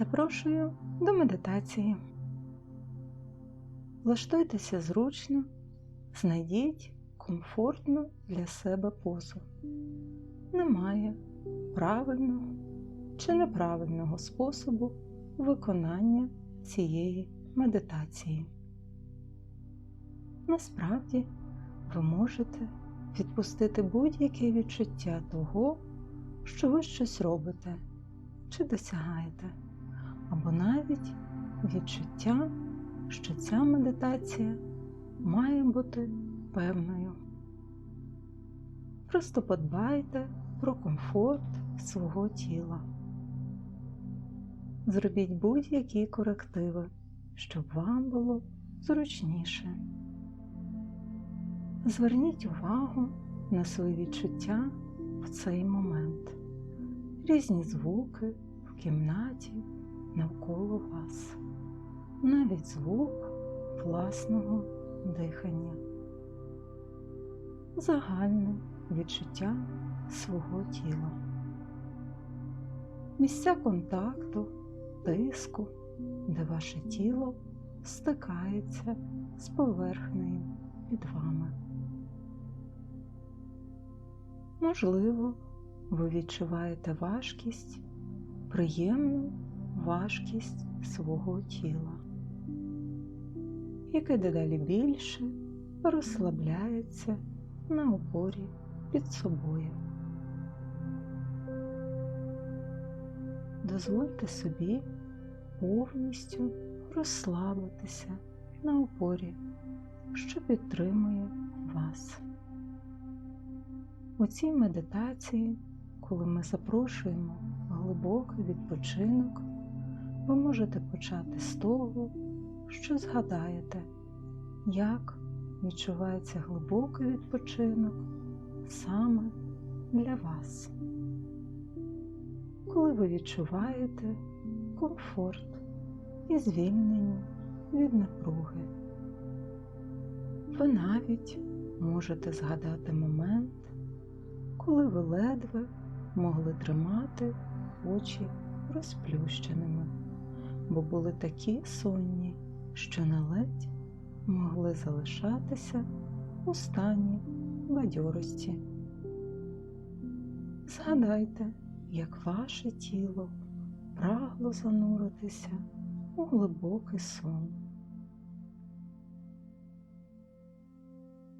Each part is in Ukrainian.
Запрошую до медитації. Влаштуйтеся зручно, знайдіть комфортну для себе позу. Немає правильного чи неправильного способу виконання цієї медитації. Насправді ви можете відпустити будь-яке відчуття того, що ви щось робите чи досягаєте, або навіть відчуття, що ця медитація має бути певною. Просто подбайте про комфорт свого тіла. Зробіть будь-які корективи, щоб вам було зручніше. Зверніть увагу на свої відчуття в цей момент, різні звуки в кімнаті навколо вас, навіть звук власного дихання, загальне відчуття свого тіла, місця контакту, тиску, де ваше тіло стикається з поверхнею під вами. Можливо, ви відчуваєте важкість, приємну важкість свого тіла, яке дедалі більше розслабляється на опорі під собою. Дозвольте собі повністю розслабитися на опорі, що підтримує вас. У цій медитації, коли ми запрошуємо глибокий відпочинок, ви можете почати з того, що згадаєте, як відчувається глибокий відпочинок саме для вас. Коли ви відчуваєте комфорт і звільнення від напруги, ви навіть можете згадати момент, коли ви ледве могли тримати очі розплющеними, бо були такі сонні, що на ледь могли залишатися у стані бадьорості. Згадайте, як ваше тіло прагло зануритися у глибокий сон.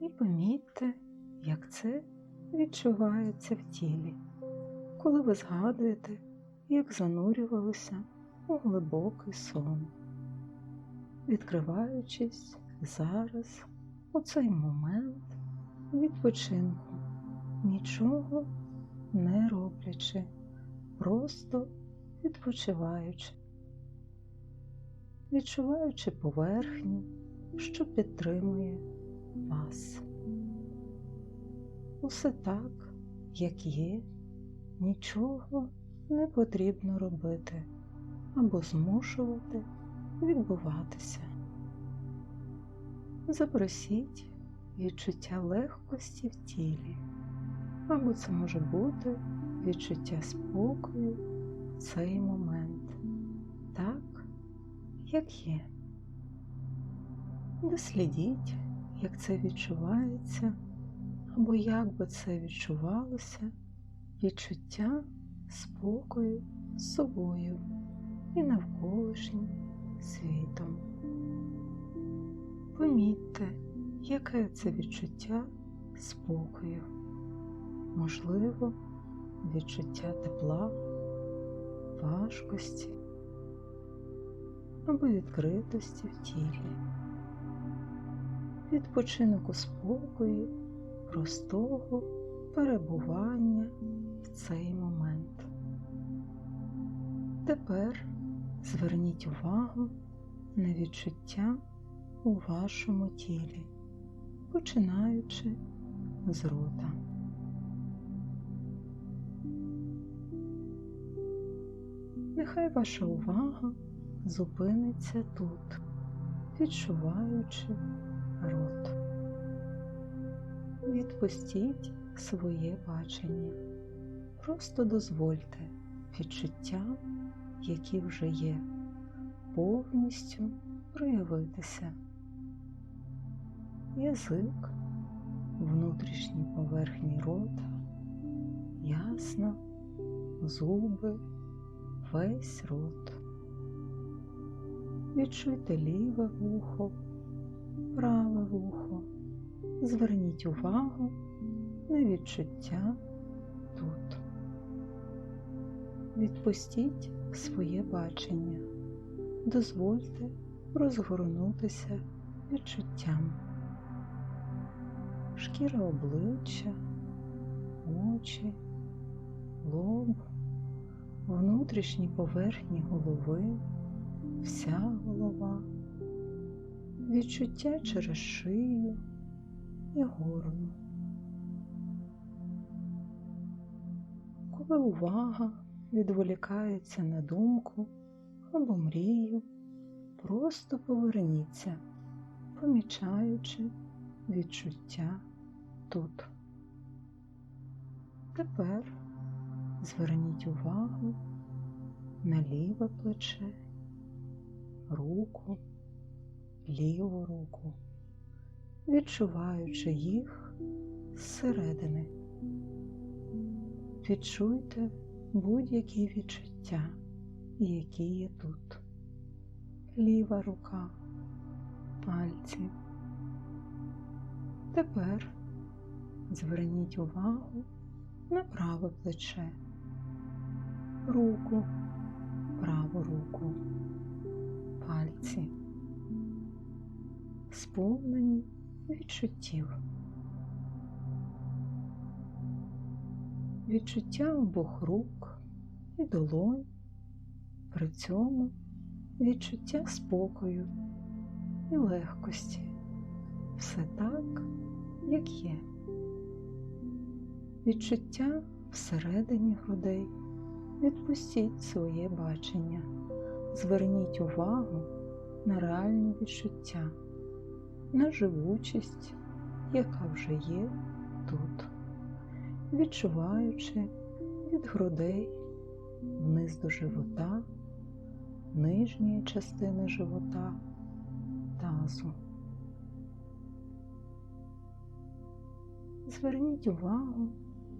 І помітьте, як це відчувається в тілі, коли ви згадуєте, як занурювалися у глибокий сон, відкриваючись зараз у цей момент відпочинку, нічого не роблячи, просто відпочиваючи, відчуваючи поверхню, що підтримує вас. Усе так, як є, нічого не потрібно робити або змушувати відбуватися. Запросіть відчуття легкості в тілі, або це може бути відчуття спокою в цей момент, так, як є. Дослідіть, як це відчувається, або як би це відчувалося відчуття спокою з собою і навколишнім світом. Помітьте, яке це відчуття спокою, можливо, відчуття тепла, важкості або відкритості в тілі, відпочинок у спокої, простого перебування в цей момент. Тепер зверніть увагу на відчуття у вашому тілі, починаючи з рота. Нехай ваша увага зупиниться тут, відчуваючи рот. Відпустіть своє бачення. Просто дозвольте відчуттям, які вже є, повністю проявитися. Язик, внутрішній поверхні рота, ясно, зуби, весь рот. Відчуйте ліве вухо, праве вухо. Зверніть увагу на відчуття тут. Відпустіть своє бачення, дозвольте розгорнутися відчуттям. Шкіра обличчя, очі, лоб, внутрішні поверхні голови, вся голова, відчуття через шию і горло. Коли увага відволікається на думку або мрію, просто поверніться, помічаючи відчуття тут. Тепер зверніть увагу на ліве плече, руку, ліву руку, відчуваючи їх зсередини. Відчуйте будь-які відчуття, які є тут. Ліва рука, пальці. Тепер зверніть увагу на праве плече, руку, праву руку, пальці, сповнені відчуттів. Відчуття обох рук і долонь, при цьому відчуття спокою і легкості. Все так, як є. Відчуття всередині грудей. Відпустіть своє бачення, зверніть увагу на реальні відчуття, на живучість, яка вже є тут, відчуваючи від грудей вниз до живота, нижньої частини живота, тазу. Зверніть увагу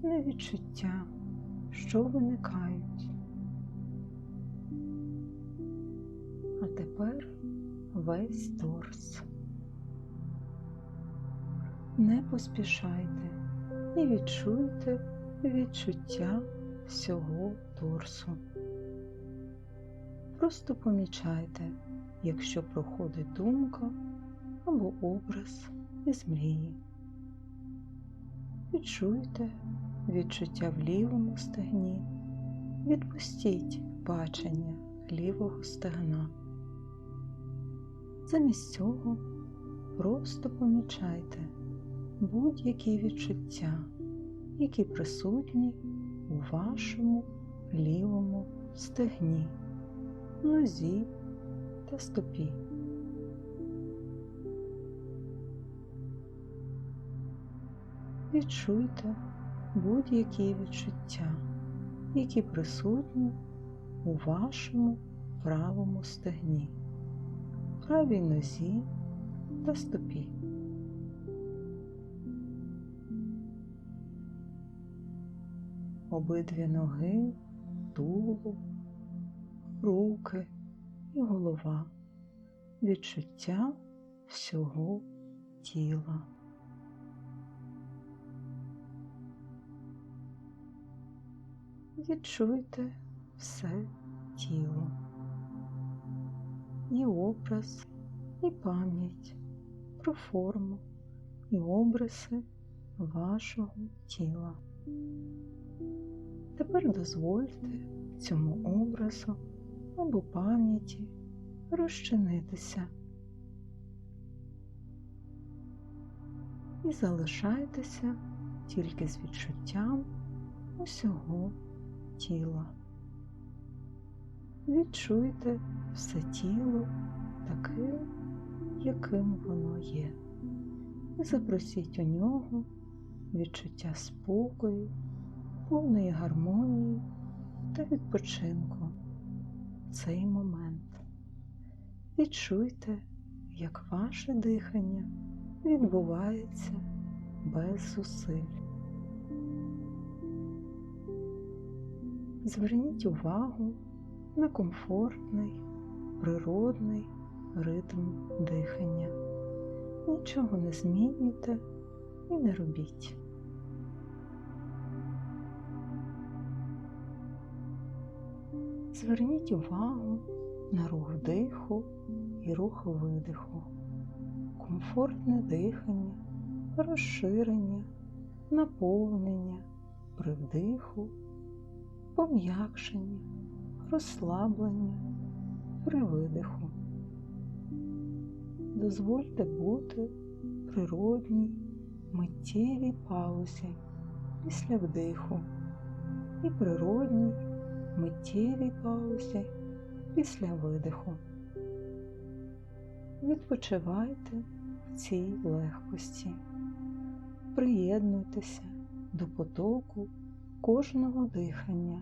на відчуття, що виникають. А тепер весь торс. Не поспішайте і відчуйте відчуття всього торсу. Просто помічайте, якщо проходить думка або образ із мрії. Відчуйте відчуття в лівому стегні, відпустіть бачення лівого стегна. Замість цього просто помічайте будь-які відчуття, які присутні у вашому лівому стегні, нозі та стопі. Відчуйте будь-які відчуття, які присутні у вашому правому стегні, правій нозі та стопі. Обидві ноги, тулуб, руки і голова, відчуття всього тіла. Відчуйте все тіло, і образ, і пам'ять про форму і обриси вашого тіла. Тепер дозвольте цьому образу або пам'яті розчинитися і залишайтеся тільки з відчуттям усього тіла. Відчуйте все тіло таким, яким воно є, і запросіть у нього відчуття спокою, повної гармонії та відпочинку. в цей момент. Відчуйте, як ваше дихання відбувається без зусиль. Зверніть увагу на комфортний, природний ритм дихання. Нічого не змінюйте і не робіть. Зверніть увагу на рух вдиху і рух видиху, комфортне дихання, розширення, наповнення при вдиху, пом'якшення, розслаблення при видиху. Дозвольте бути природній, миттєвій паузі після вдиху і природній миттєвій паузі після видиху. Відпочивайте в цій легкості, приєднуйтеся до потоку кожного дихання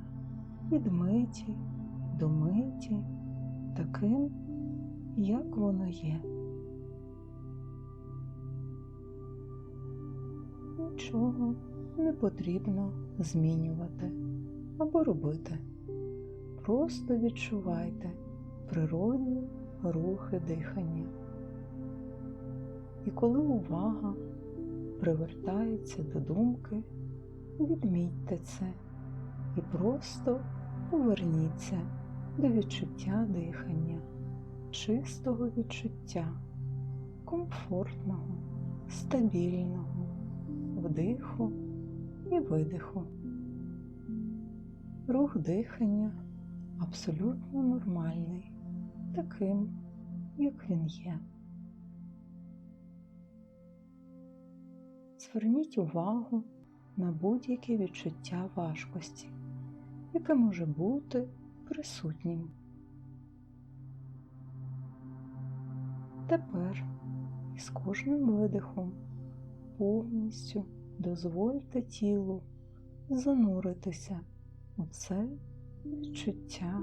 від миті до миті, таким, як воно є. Нічого не потрібно змінювати або робити. Просто відчувайте природні рухи дихання. І коли увага привертається до думки, відмітьте це і просто поверніться до відчуття дихання, чистого відчуття, комфортного, стабільного вдиху і видиху. Рух дихання абсолютно нормальний, таким, як він є. Зверніть увагу на будь-яке відчуття важкості, яке може бути присутнім. Тепер із кожним видихом повністю дозвольте тілу зануритися у це відчуття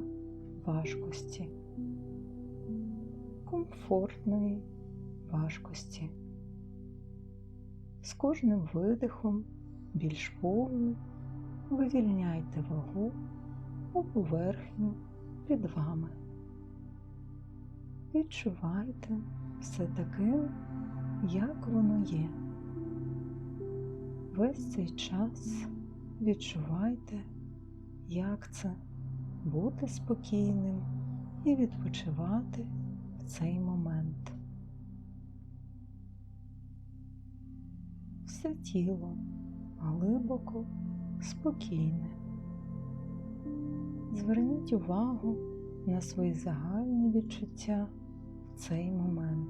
важкості, комфортної важкості. З кожним видихом більш повно вивільняйте вагу у поверхню під вами. Відчувайте все таким, як воно є. Весь цей час відчувайте, як це бути спокійним і відпочивати в цей момент. Все тіло глибоко спокійне. Зверніть увагу на свої загальні відчуття в цей момент.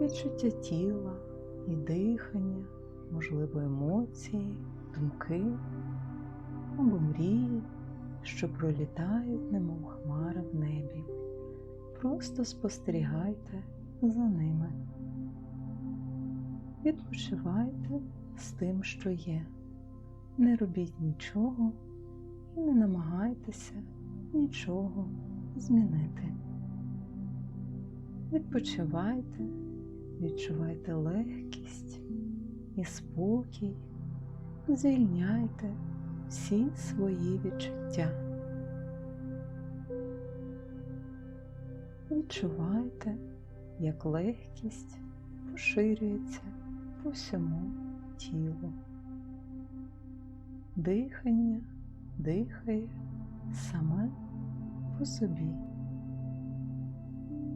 Відчуття тіла і дихання, можливо, емоції, думки або мрії, що пролітають, немов хмари в небі. Просто спостерігайте за ними. Відпочивайте з тим, що є. Не робіть нічого і не намагайтеся нічого змінити. Відпочивайте, відчувайте легкість і спокій, звільняйте всі свої відчуття. Відчувайте, як легкість поширюється по всьому тілу. Дихання дихає саме по собі.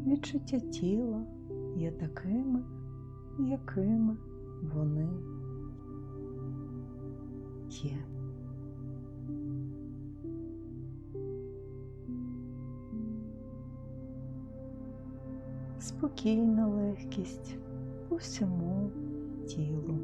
Відчуття тіла є такими, якими вони є. Спокійна легкість по всьому тілу.